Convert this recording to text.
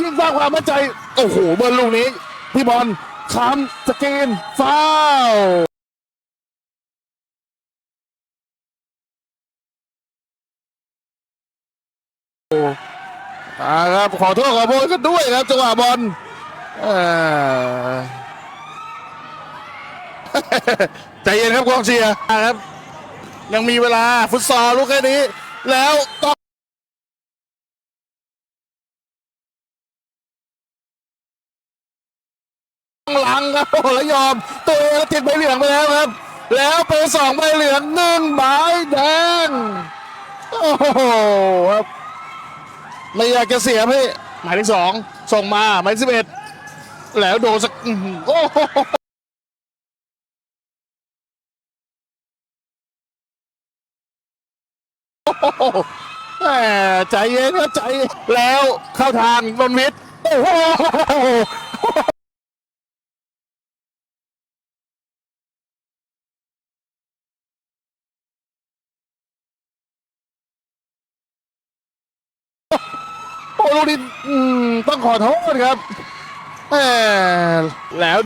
ยิ่งสร้างความมั่นใจ โอ้โหเบิร์ลูกนี้ พี่บอลค้ำสกรีนฟาวอ่าครับ ขอโทษขอโพยกันด้วยครับจังหวะบอลเออใจเย็นครับกองเชียร์ครับ ยังมีเวลาฟุตซอลลูกแค่นี้ แล้วต้อง หลังครับโอ้แล้วยอม ตัวเองติดใบเหลืองไปแล้วครับ แล้วไปสองใบเหลืองหนึ่งใบแดงโอ้โหครับไม่อยากจะเสียพี่หมายที่สองส่งมาหมายสิบเอ็ดแล้วโดนสักอื้อหือโอ้โหแหมใจเย็นนะใจแล้วเข้าทางนนวิทย์โอ้โห ลูกนี้อืมต้องขอโทษครับแหมแล้ว